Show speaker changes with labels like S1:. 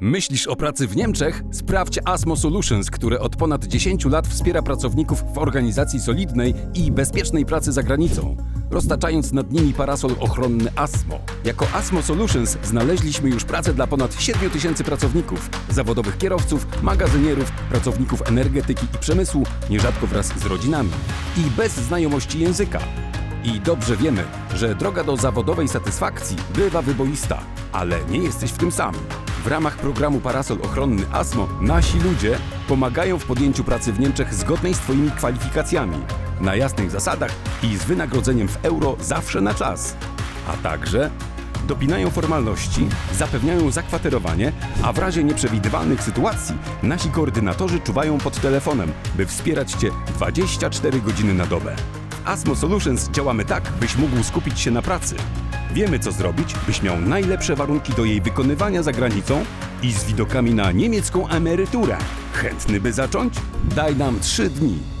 S1: Myślisz o pracy w Niemczech? Sprawdź Asmo Solutions, które od ponad 10 lat wspiera pracowników w organizacji solidnej i bezpiecznej pracy za granicą, roztaczając nad nimi parasol ochronny Asmo. Jako Asmo Solutions znaleźliśmy już pracę dla ponad 7 tysięcy pracowników, zawodowych kierowców, magazynierów, pracowników energetyki i przemysłu, nierzadko wraz z rodzinami i bez znajomości języka. I dobrze wiemy, że droga do zawodowej satysfakcji bywa wyboista, ale nie jesteś w tym sam. W ramach programu Parasol Ochronny ASMO nasi ludzie pomagają w podjęciu pracy w Niemczech zgodnej z Twoimi kwalifikacjami, na jasnych zasadach i z wynagrodzeniem w euro zawsze na czas. A także dopinają formalności, zapewniają zakwaterowanie, a w razie nieprzewidywalnych sytuacji nasi koordynatorzy czuwają pod telefonem, by wspierać Cię 24 godziny na dobę. Asmo Solutions działamy tak, byś mógł skupić się na pracy. Wiemy, co zrobić, byś miał najlepsze warunki do jej wykonywania za granicą i z widokami na niemiecką emeryturę. Chętny, by zacząć? Daj nam 3 dni.